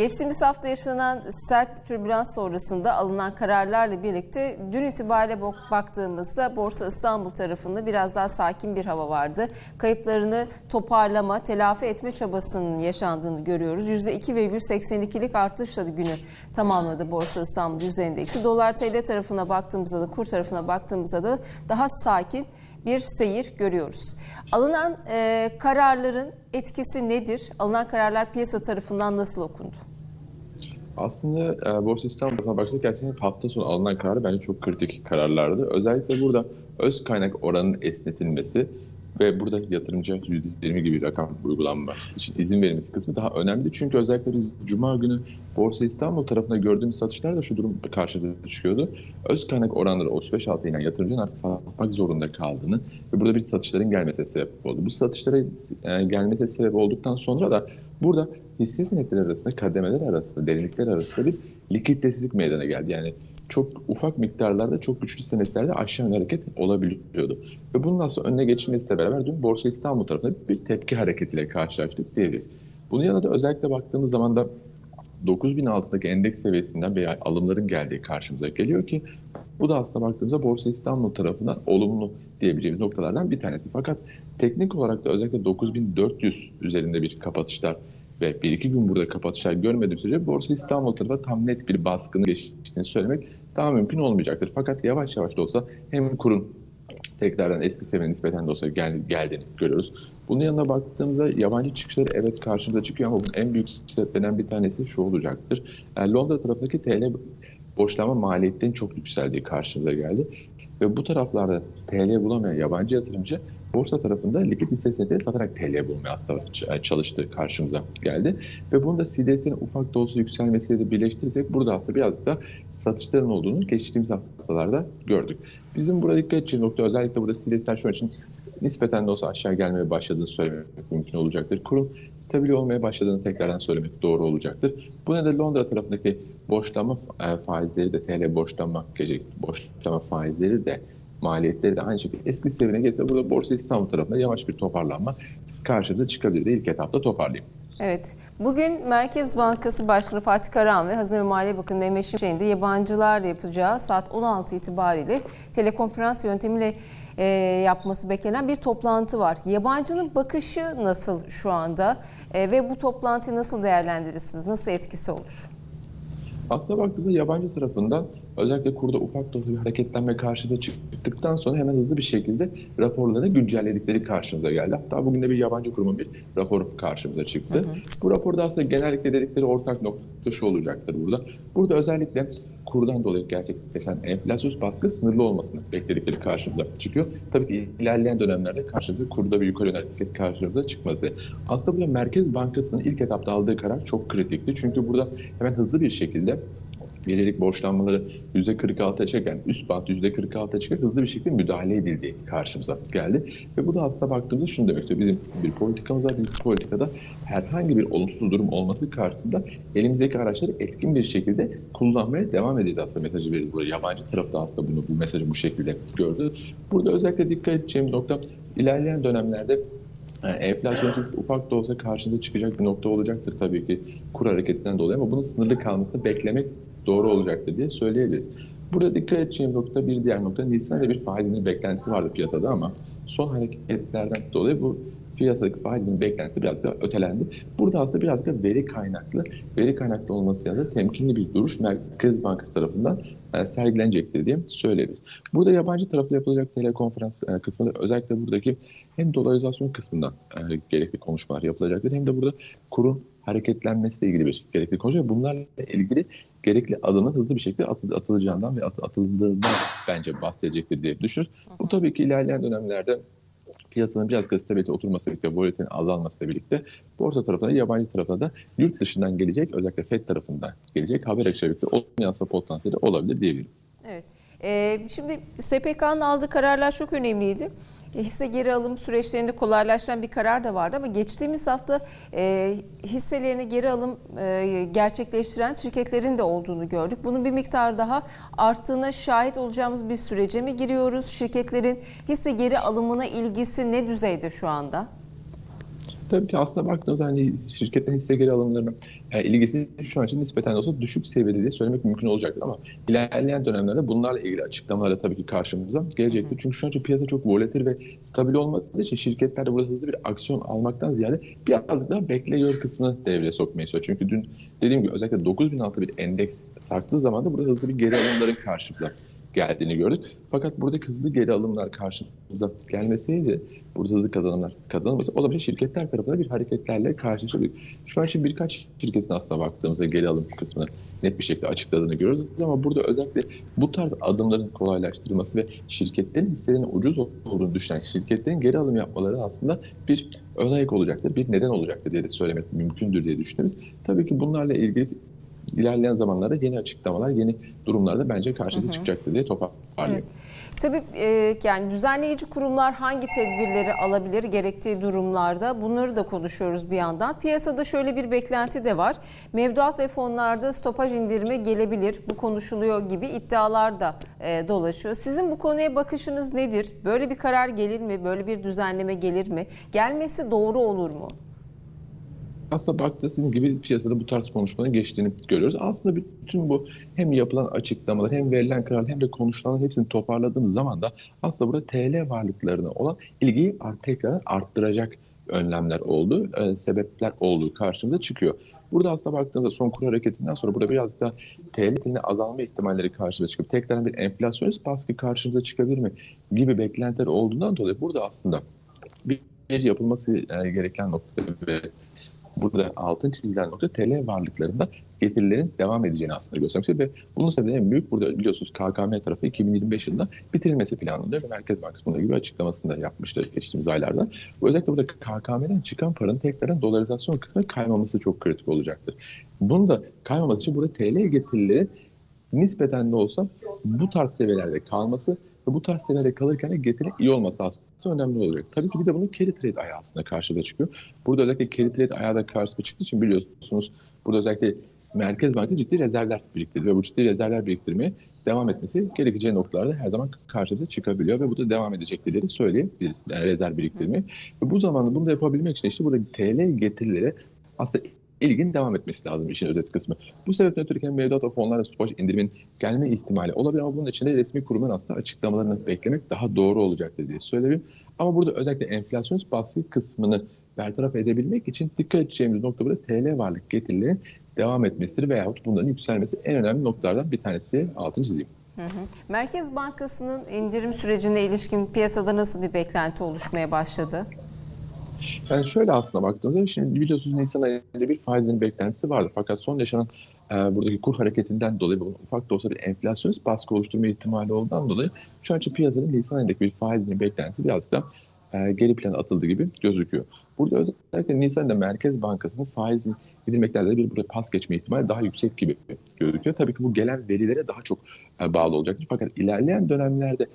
Geçtiğimiz hafta yaşanan sert türbülans sonrasında alınan kararlarla birlikte dün itibariyle bak- baktığımızda Borsa İstanbul tarafında biraz daha sakin bir hava vardı. Kayıplarını toparlama, telafi etme çabasının yaşandığını görüyoruz. %2,82'lik artışla günü tamamladı Borsa İstanbul Yüz Endeksi. Dolar TL tarafına baktığımızda da kur tarafına baktığımızda da daha sakin bir seyir görüyoruz. Alınan e, kararların etkisi nedir? Alınan kararlar piyasa tarafından nasıl okundu? Aslında e, Borsa İstanbul'a baksak gerçekten hafta sonu alınan kararı bence çok kritik kararlardı. Özellikle burada öz kaynak oranının esnetilmesi ve burada yatırımcı %20 gibi bir rakam uygulanma için izin verilmesi kısmı daha önemli. Çünkü özellikle biz Cuma günü Borsa İstanbul tarafında gördüğümüz satışlar da şu durum karşıda çıkıyordu. Öz kaynak oranları 35 altı inen yatırımcının artık satmak zorunda kaldığını ve burada bir satışların gelmesine sebep oldu. Bu satışların e, gelmesine sebep olduktan sonra da burada hisse senetleri arasında, kademeler arasında, derinlikler arasında bir likiditesizlik meydana geldi. Yani çok ufak miktarlarda, çok güçlü senetlerde aşağı yönlü hareket olabiliyordu. Ve bunun aslında önüne geçilmesiyle beraber dün Borsa İstanbul tarafında bir tepki hareketiyle karşılaştık diyebiliriz. Bunun yanında da özellikle baktığımız zaman da 9000 altındaki endeks seviyesinden veya alımların geldiği karşımıza geliyor ki bu da aslında baktığımızda Borsa İstanbul tarafından olumlu diyebileceğimiz noktalardan bir tanesi. Fakat teknik olarak da özellikle 9400 üzerinde bir kapatışlar ve bir iki gün burada kapatışlar görmediğim sürece Borsa İstanbul tarafı tam net bir baskını geçtiğini söylemek daha mümkün olmayacaktır. Fakat yavaş yavaş da olsa hem kurun tekrardan eski seviyene nispeten de olsa gel, geldiğini görüyoruz. Bunun yanına baktığımızda yabancı çıkışları evet karşımıza çıkıyor ama bunun en büyük sebeplerinden bir tanesi şu olacaktır. Yani Londra tarafındaki TL borçlanma maliyetlerinin çok yükseldiği karşımıza geldi. Ve bu taraflarda TL bulamayan yabancı yatırımcı borsa tarafında likit hisse senetleri satarak TL bulmaya aslında çalıştığı karşımıza geldi. Ve bunu da CDS'nin ufak da olsa yükselmesiyle de birleştirirsek burada aslında birazcık da satışların olduğunu geçtiğimiz haftalarda gördük. Bizim burada dikkat edeceğimiz nokta özellikle burada CDS'ler şu an için nispeten de olsa aşağı gelmeye başladığını söylemek mümkün olacaktır. Kurum stabil olmaya başladığını tekrardan söylemek doğru olacaktır. Bu nedenle Londra tarafındaki borçlanma e, faizleri de TL borçlanma gelecek borçlanma faizleri de maliyetleri de aynı şekilde eski seviyene gelse burada Borsa İstanbul tarafında yavaş bir toparlanma karşımıza çıkabilir de ilk etapta toparlayayım. Evet. Bugün Merkez Bankası Başkanı Fatih Karahan ve Hazine ve Maliye Bakanı Mehmet Şimşek'in de yabancılarla yapacağı saat 16 itibariyle telekonferans yöntemiyle e, yapması beklenen bir toplantı var. Yabancının bakışı nasıl şu anda E, ve bu toplantıyı nasıl değerlendirirsiniz? Nasıl etkisi olur? Aslına baktığımızda yabancı tarafından özellikle kurda ufak da bir hareketlenme karşıda çıktıktan sonra hemen hızlı bir şekilde raporlarını güncelledikleri karşımıza geldi. Hatta bugün de bir yabancı kurumun bir rapor karşımıza çıktı. Hı hı. Bu raporda aslında genellikle dedikleri ortak nokta şu olacaktır burada. Burada özellikle kurdan dolayı gerçekleşen enflasyon baskı sınırlı olmasını bekledikleri karşımıza çıkıyor. Tabii ki ilerleyen dönemlerde karşımıza kurda bir yukarı hareket karşımıza çıkması. Aslında burada Merkez Bankası'nın ilk etapta aldığı karar çok kritikti. Çünkü burada hemen hızlı bir şekilde verilik borçlanmaları %46'ya çeken, üst bant %46'ya çeken hızlı bir şekilde müdahale edildiği karşımıza geldi. Ve bu da aslında baktığımızda şunu demek istiyor. Bizim bir politikamız var. Biz politikada herhangi bir olumsuz durum olması karşısında elimizdeki araçları etkin bir şekilde kullanmaya devam edeceğiz aslında mesajı verildi. Yabancı tarafta aslında bunu bu mesajı bu şekilde gördü. Burada özellikle dikkat edeceğim nokta ilerleyen dönemlerde yani enflasyon ufak da olsa karşında çıkacak bir nokta olacaktır tabii ki kur hareketinden dolayı ama bunun sınırlı kalması beklemek doğru olacaktır diye söyleyebiliriz. Burada dikkat edeceğim nokta bir diğer nokta Nisan'da bir faizinin beklentisi vardı piyasada ama son hareketlerden dolayı bu piyasadaki faizinin beklentisi biraz daha ötelendi. Burada aslında biraz da veri kaynaklı, veri kaynaklı olması yanında temkinli bir duruş Merkez Bankası tarafından e, sergilenecektir diye söyleyebiliriz. Burada yabancı tarafta yapılacak telekonferans e, kısmında özellikle buradaki hem dolarizasyon kısmından e, gerekli konuşmalar yapılacaktır hem de burada kurun hareketlenmesiyle ilgili bir gerekli konuşma. Bunlarla ilgili gerekli adımın hızlı bir şekilde atılacağından ve atıldığından bence bahsedecektir diye düşünüyoruz. Bu tabii ki ilerleyen dönemlerde piyasanın biraz stabilite oturması birlikte, volatilitenin azalmasıyla birlikte borsa tarafına, yabancı tarafına da yurt dışından gelecek, özellikle FED tarafından gelecek haber akışıyla birlikte potansiyeli olabilir diyebilirim. Evet. Ee, şimdi SPK'nın aldığı kararlar çok önemliydi. Hisse geri alım süreçlerinde kolaylaştıran bir karar da vardı ama geçtiğimiz hafta e, hisselerini geri alım e, gerçekleştiren şirketlerin de olduğunu gördük. Bunun bir miktar daha arttığına şahit olacağımız bir sürece mi giriyoruz? Şirketlerin hisse geri alımına ilgisi ne düzeyde şu anda? Tabii ki aslında baktığınızda hani şirketten hisse geri alımlarına e, ilgisi şu an için nispeten de olsa düşük seviyede diye söylemek mümkün olacaktır ama ilerleyen dönemlerde bunlarla ilgili açıklamalar da tabii ki karşımıza gelecektir. Çünkü şu an için piyasa çok volatil ve stabil olmadığı için şirketler de burada hızlı bir aksiyon almaktan ziyade birazcık daha bekle gör kısmını devreye sokmayı istiyor. Çünkü dün dediğim gibi özellikle 9000 altı bir endeks sarktığı zaman da burada hızlı bir geri alımların karşımıza geldiğini gördük. Fakat buradaki hızlı geri alımlar karşımıza gelmeseydi, burada hızlı kazanımlar kazanılmasa o şirketler tarafında bir hareketlerle karşılaşabilir. Şu an için birkaç şirketin aslında baktığımızda geri alım kısmını net bir şekilde açıkladığını görüyoruz. Ama burada özellikle bu tarz adımların kolaylaştırılması ve şirketlerin hisselerinin ucuz olduğunu düşünen şirketlerin geri alım yapmaları aslında bir ön ayak olacaktır, bir neden olacaktır diye de söylemek mümkündür diye düşünüyoruz. Tabii ki bunlarla ilgili ilerleyen zamanlarda yeni açıklamalar, yeni durumlarda bence karşımıza çıkacaktır diye toparlayayım. Evet. Tabii e, yani düzenleyici kurumlar hangi tedbirleri alabilir gerektiği durumlarda bunları da konuşuyoruz bir yandan. Piyasada şöyle bir beklenti de var. Mevduat ve fonlarda stopaj indirimi gelebilir. Bu konuşuluyor gibi iddialar da e, dolaşıyor. Sizin bu konuya bakışınız nedir? Böyle bir karar gelir mi? Böyle bir düzenleme gelir mi? Gelmesi doğru olur mu? Aslında sizin gibi piyasada bu tarz konuşmaların geçtiğini görüyoruz. Aslında bütün bu hem yapılan açıklamalar hem verilen karar hem de konuşulanların hepsini toparladığımız zaman da aslında burada TL varlıklarına olan ilgiyi tekrar arttıracak önlemler oldu, e, sebepler olduğu karşımıza çıkıyor. Burada aslında baktığınızda son kur hareketinden sonra burada birazcık da TL azalma ihtimalleri karşımıza çıkıp tekrar bir enflasyonist baskı karşımıza çıkabilir mi gibi beklentiler olduğundan dolayı burada aslında bir, bir yapılması e, gereken nokta ve burada altın çizilen nokta TL varlıklarında getirilerin devam edeceğini aslında göstermiştir ve bunun sebebi en büyük burada biliyorsunuz KKM tarafı 2025 yılında bitirilmesi planlanıyor ve Merkez Bankası bununla gibi açıklamasını da yapmıştır geçtiğimiz aylarda. Özellikle burada KKM'den çıkan paranın tekrardan dolarizasyon kısmına kaymaması çok kritik olacaktır. Bunu da kaymaması için burada TL getirilerin nispeten de olsa bu tarz seviyelerde kalması bu tarz seviyelerde kalırken de getiri iyi olması aslında önemli olacak. Tabii ki bir de bunun carry trade ayağı aslında karşıda çıkıyor. Burada özellikle carry trade ayağı da karşıda çıktığı için biliyorsunuz burada özellikle Merkez Bankası ciddi rezervler biriktirdi ve bu ciddi rezervler biriktirmeye devam etmesi gerekeceği noktalarda her zaman karşımıza çıkabiliyor ve bu da devam edecekleri söyleyebiliriz. Yani rezerv biriktirmeyi. Ve bu zamanda bunu da yapabilmek için işte burada TL getirileri aslında ilginin devam etmesi lazım işin özet kısmı. Bu sebeple ötürü hem mevduat ve fonlarla stopaj indirimin gelme ihtimali olabilir ama bunun içinde resmi kurumların aslında açıklamalarını beklemek daha doğru olacaktır diye söyleyeyim. Ama burada özellikle enflasyonist baskı kısmını bertaraf edebilmek için dikkat edeceğimiz nokta burada TL varlık getirilerin devam etmesidir veyahut bunların yükselmesi en önemli noktalardan bir tanesi altını çizeyim. Merkez Bankası'nın indirim sürecine ilişkin piyasada nasıl bir beklenti oluşmaya başladı? Yani şöyle aslında baktığımızda şimdi biliyorsunuz Nisan ayında bir faizin beklentisi vardı. Fakat son yaşanan e, buradaki kur hareketinden dolayı ufak da olsa bir enflasyonist baskı oluşturma ihtimali olduğundan dolayı şu an için piyasanın Nisan ayındaki bir faizin beklentisi birazcık da e, geri plana atıldı gibi gözüküyor. Burada özellikle Nisan ayında Merkez Bankası'nın faizin gidilmeklerle bir burada pas geçme ihtimali daha yüksek gibi gözüküyor. Tabii ki bu gelen verilere daha çok e, bağlı olacaktır. Fakat ilerleyen dönemlerde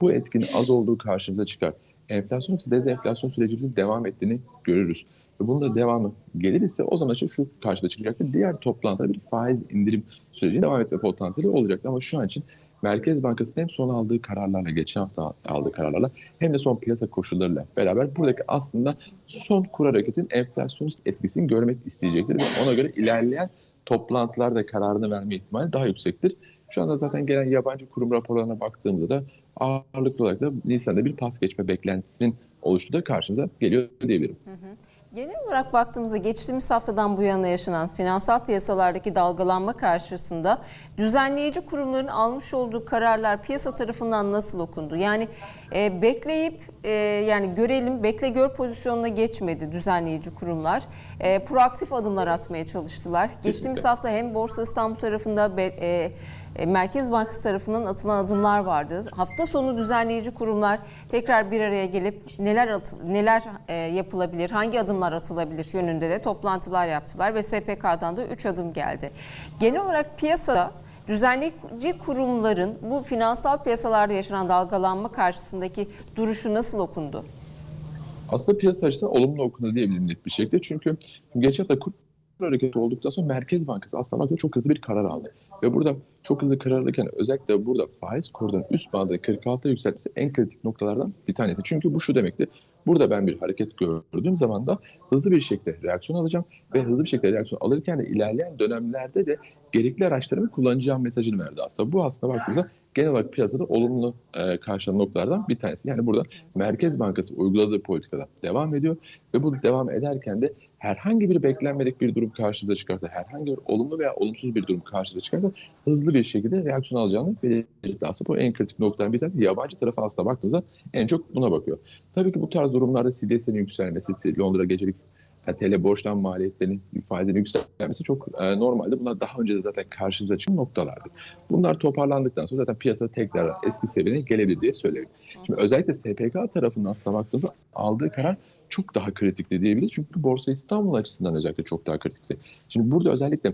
bu etkinin az olduğu karşımıza çıkar enflasyon yoksa dezenflasyon sürecimizin devam ettiğini görürüz. Ve bunun da devamı gelirse o zaman için şu karşıda çıkacaktır. Diğer toplantıda bir faiz indirim sürecinin devam etme potansiyeli olacaktır. Ama şu an için Merkez Bankası'nın hem son aldığı kararlarla, geçen hafta aldığı kararlarla hem de son piyasa koşullarıyla beraber buradaki aslında son kur hareketin enflasyonist etkisini görmek isteyecektir. Ve ona göre ilerleyen toplantılarda kararını verme ihtimali daha yüksektir. Şu anda zaten gelen yabancı kurum raporlarına baktığımızda da ağırlıklı olarak da Nisan'da bir pas geçme beklentisinin oluştuğu da karşımıza geliyor diyebilirim. Hı hı. Genel olarak baktığımızda geçtiğimiz haftadan bu yana yaşanan finansal piyasalardaki dalgalanma karşısında düzenleyici kurumların almış olduğu kararlar piyasa tarafından nasıl okundu? Yani e, bekleyip e, yani görelim bekle gör pozisyonuna geçmedi düzenleyici kurumlar. E, proaktif adımlar atmaya çalıştılar. Geçtiğimiz hafta hem Borsa İstanbul tarafında be, e, Merkez Bankası tarafından atılan adımlar vardı. Hafta sonu düzenleyici kurumlar tekrar bir araya gelip neler at, neler e, yapılabilir, hangi adımlar atılabilir yönünde de toplantılar yaptılar ve SPK'dan da 3 adım geldi. Genel olarak piyasada düzenleyici kurumların bu finansal piyasalarda yaşanan dalgalanma karşısındaki duruşu nasıl okundu? Aslında piyasa açısından olumlu okundu diyebilirim net bir şekilde. Çünkü geçen hafta kur hareketi olduktan sonra Merkez Bankası aslında baktığında çok hızlı bir karar aldı. Ve burada çok hızlı karar alırken özellikle burada faiz korunun üst bandı 46'ya yükseltmesi en kritik noktalardan bir tanesi. Çünkü bu şu demekti. Burada ben bir hareket gördüğüm zaman da hızlı bir şekilde reaksiyon alacağım ve hızlı bir şekilde reaksiyon alırken de ilerleyen dönemlerde de gerekli araçlarımı kullanacağım mesajını verdi aslında. Bu aslında baktığımızda genel olarak piyasada olumlu e, karşılanan noktalardan bir tanesi. Yani burada Merkez Bankası uyguladığı politikada devam ediyor ve bu devam ederken de herhangi bir beklenmedik bir durum karşımıza çıkarsa, herhangi bir olumlu veya olumsuz bir durum karşımıza çıkarsa hızlı bir şekilde reaksiyon alacağını belirtti. Aslında bu en kritik noktadan bir tanesi. Yabancı tarafa aslında baktığımızda en çok buna bakıyor. Tabii ki bu tarz durumlarda CDS'nin yükselmesi, Londra gecelik yani TL borçlan maliyetlerinin faizinin yükselmesi çok e, normaldi. Bunlar daha önce de zaten karşımıza çıkan noktalardı. Bunlar toparlandıktan sonra zaten piyasa tekrar eski seviyene gelebilir diye söylerim. Şimdi özellikle SPK tarafından aslına baktığınızda aldığı karar çok daha kritikti diyebiliriz. Çünkü Borsa İstanbul açısından özellikle çok daha kritikti. Şimdi burada özellikle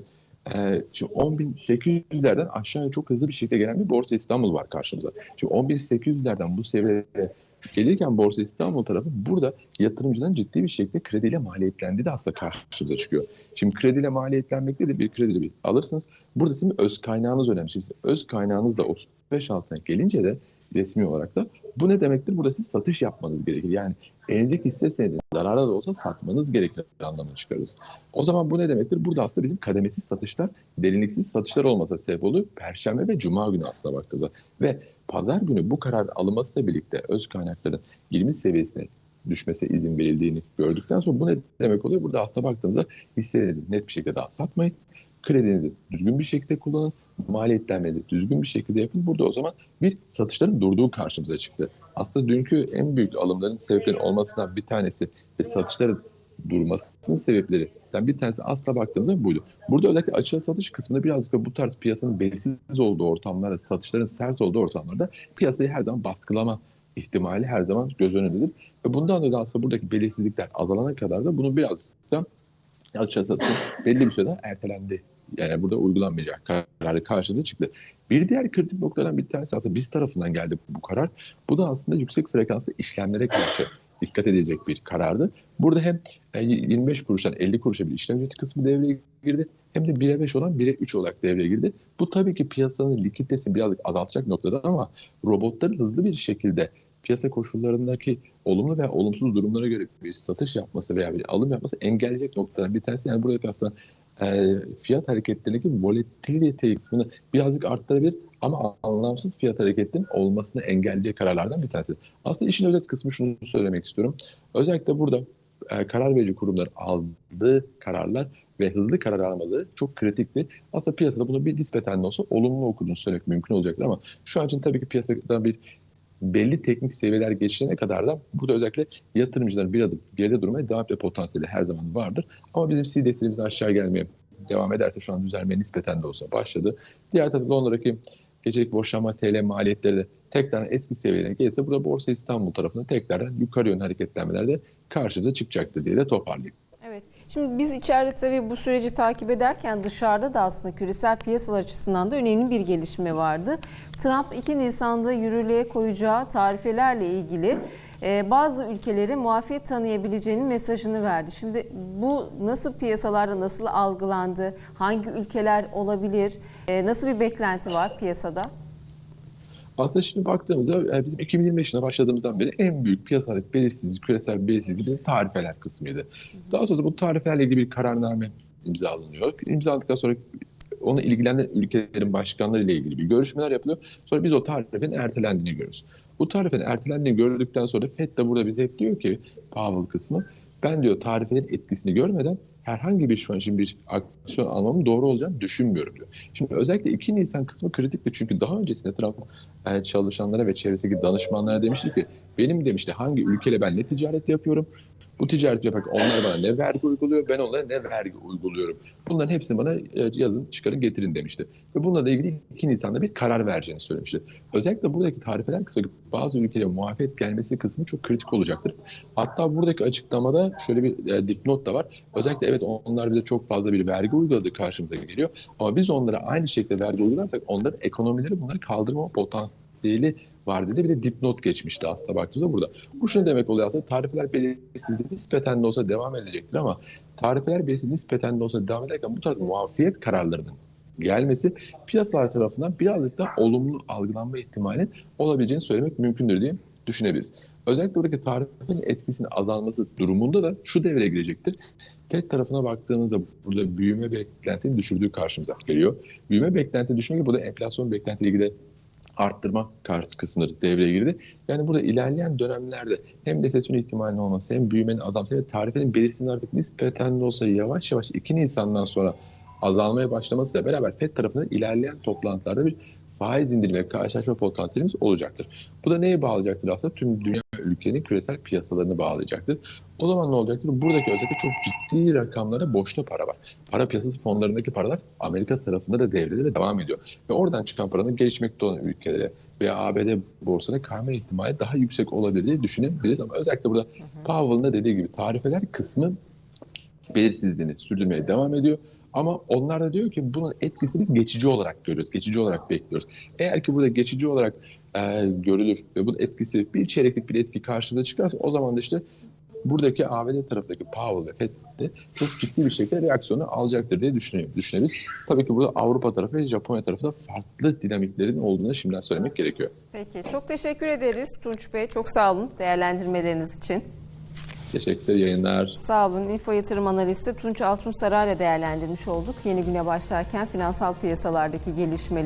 e, şimdi 10.800'lerden aşağıya çok hızlı bir şekilde gelen bir Borsa İstanbul var karşımıza. Şimdi 10.800'lerden bu seviyelere gelirken Borsa İstanbul tarafı burada yatırımcıların ciddi bir şekilde krediyle maliyetlendiği de aslında karşımıza çıkıyor. Şimdi krediyle maliyetlenmekte de bir kredi bir alırsınız. Burada sizin öz kaynağınız önemli. Şimdi öz kaynağınız da 35 altına gelince de resmi olarak da bu ne demektir? Burada siz satış yapmanız gerekir. Yani elinizdeki hisse senedini zarara da olsa satmanız gerekir anlamını çıkarırız. O zaman bu ne demektir? Burada aslında bizim kademesiz satışlar, derinliksiz satışlar olmasa sebep oluyor. Perşembe ve Cuma günü aslında baktığımızda. Ve pazar günü bu karar alınmasıyla birlikte öz kaynakların 20 seviyesine düşmesi izin verildiğini gördükten sonra bu ne demek oluyor? Burada aslında baktığımızda hisselerinizi net bir şekilde daha satmayın. Kredinizi düzgün bir şekilde kullanın. Maliyetlenmenizi düzgün bir şekilde yapın. Burada o zaman bir satışların durduğu karşımıza çıktı. Aslında dünkü en büyük alımların sebepleri olmasından bir tanesi ve satışların durmasının sebeplerinden bir tanesi aslında baktığımızda buydu. Burada özellikle açığa satış kısmında birazcık da bu tarz piyasanın belirsiz olduğu ortamlarda, satışların sert olduğu ortamlarda piyasayı her zaman baskılama ihtimali her zaman göz önündedir. Ve bundan dolayı aslında buradaki belirsizlikler azalana kadar da bunu birazcık da açığa satışın belli bir sürede ertelendi. Yani burada uygulanmayacak kararı karşımıza çıktı. Bir diğer kritik noktadan bir tanesi aslında biz tarafından geldi bu karar. Bu da aslında yüksek frekanslı işlemlere karşı dikkat edilecek bir karardı. Burada hem 25 kuruştan 50 kuruşa bir işlem ücreti kısmı devreye girdi hem de 1'e 5 olan 1'e 3 olarak devreye girdi. Bu tabii ki piyasanın likiditesini birazcık azaltacak noktada ama robotların hızlı bir şekilde piyasa koşullarındaki olumlu veya olumsuz durumlara göre bir satış yapması veya bir alım yapması engelleyecek noktadan bir tanesi. Yani burada aslında e, fiyat hareketlerindeki volatilite kısmını birazcık arttırabilir ama anlamsız fiyat hareketinin olmasını engelleyecek kararlardan bir tanesi. Aslında işin özet kısmı şunu söylemek istiyorum. Özellikle burada e, karar verici kurumların aldığı kararlar ve hızlı karar almaları çok kritikti. Aslında piyasada bunu bir nispeten de olsa olumlu okuduğunu söylemek mümkün olacaktır ama şu an için tabii ki piyasada bir belli teknik seviyeler geçene kadar da burada özellikle yatırımcıların bir adım geride durmaya devam etme potansiyeli her zaman vardır. Ama bizim CDS'lerimiz aşağı gelmeye devam ederse şu an düzelmeye nispeten de olsa başladı. Diğer tarafta Londra'daki gecelik borçlanma TL maliyetleri de tekrar eski seviyelere gelirse burada Borsa İstanbul tarafında tekrardan yukarı yön hareketlenmeler de karşımıza çıkacaktır diye de toparlayayım. Şimdi biz içeride tabii bu süreci takip ederken dışarıda da aslında küresel piyasalar açısından da önemli bir gelişme vardı. Trump 2 Nisan'da yürürlüğe koyacağı tarifelerle ilgili e, bazı ülkeleri muafiyet tanıyabileceğinin mesajını verdi. Şimdi bu nasıl piyasalarda nasıl algılandı? Hangi ülkeler olabilir? E, nasıl bir beklenti var piyasada? Aslında şimdi baktığımızda e, bizim 2025 yılına başladığımızdan beri en büyük piyasadaki belirsizlik, küresel belirsizlik bizim tarifeler kısmıydı. Daha sonra bu tarifelerle ilgili bir kararname imzalanıyor. İmzaladıktan sonra onu ilgilenen ülkelerin başkanları ile ilgili bir görüşmeler yapılıyor. Sonra biz o tarifenin ertelendiğini görüyoruz. Bu tarifenin ertelendiğini gördükten sonra FED de burada bize hep diyor ki Powell kısmı ben diyor tarifenin etkisini görmeden herhangi bir şu an için bir aksiyon almamın doğru olacağını düşünmüyorum diyor. Şimdi özellikle 2 Nisan kısmı kritikti çünkü daha öncesinde Trump yani çalışanlara ve çevresindeki danışmanlara demişti ki benim demişti hangi ülkeyle ben ne ticaret yapıyorum bu ticaret yaparken onlar bana ne vergi uyguluyor, ben onlara ne vergi uyguluyorum. Bunların hepsini bana yazın, çıkarın, getirin demişti. Ve bununla da ilgili 2 Nisan'da bir karar vereceğini söylemişti. Özellikle buradaki tarifeler kısmı bazı ülkelere muafiyet gelmesi kısmı çok kritik olacaktır. Hatta buradaki açıklamada şöyle bir e, dipnot da var. Özellikle evet onlar bize çok fazla bir vergi uyguladı karşımıza geliyor. Ama biz onlara aynı şekilde vergi uygularsak onların ekonomileri bunları kaldırma potansiyeli var dedi. Bir de dipnot geçmişti aslında baktığımızda burada. Bu şunu demek oluyor aslında tarifeler belirsizliği nispeten de olsa devam edecektir ama tarifeler belirsizliği nispeten de olsa devam ederken bu tarz muafiyet kararlarının gelmesi piyasalar tarafından birazcık da olumlu algılanma ihtimalinin olabileceğini söylemek mümkündür diye düşünebiliriz. Özellikle buradaki tarifin etkisinin azalması durumunda da şu devreye girecektir. FED tarafına baktığımızda burada büyüme beklentinin düşürdüğü karşımıza geliyor. Büyüme beklenti düşmek burada enflasyon beklenti ilgili arttırma karşı kısımları devreye girdi. Yani burada ilerleyen dönemlerde hem resesyon ihtimalinin olması hem büyümenin azalması ve tarifenin belirsizliğinin artık nispeten de olsa yavaş yavaş 2 Nisan'dan sonra azalmaya başlamasıyla beraber FED tarafından ilerleyen toplantılarda bir faiz indirimi ve karşılaşma potansiyelimiz olacaktır. Bu da neye bağlayacaktır aslında? Tüm dünya ülkenin küresel piyasalarını bağlayacaktır. O zaman ne olacaktır? Buradaki özellikle çok ciddi rakamlara boşta para var. Para piyasası fonlarındaki paralar Amerika tarafında da devrede de devam ediyor. Ve oradan çıkan paranın gelişmekte olan ülkelere veya ABD borsasına kayma ihtimali daha yüksek olabilir diye düşünebiliriz. Ama özellikle burada Powell'ın da dediği gibi tarifeler kısmı belirsizliğini sürdürmeye devam ediyor. Ama onlar da diyor ki bunun etkisini biz geçici olarak görüyoruz, geçici olarak bekliyoruz. Eğer ki burada geçici olarak e, görülür ve bunun etkisi bir çeyreklik bir etki karşımıza çıkarsa o zaman da işte buradaki ABD tarafındaki Powell ve FED de çok ciddi bir şekilde reaksiyonu alacaktır diye düşünebiliriz. Tabii ki burada Avrupa tarafı ve Japonya tarafında farklı dinamiklerin olduğunu şimdiden söylemek gerekiyor. Peki çok teşekkür ederiz Tunç Bey. Çok sağ olun değerlendirmeleriniz için. Teşekkürler, yayınlar. Sağ olun. Info Yatırım Analisti Tunç Altun Saray'la değerlendirmiş olduk. Yeni güne başlarken finansal piyasalardaki gelişmeleri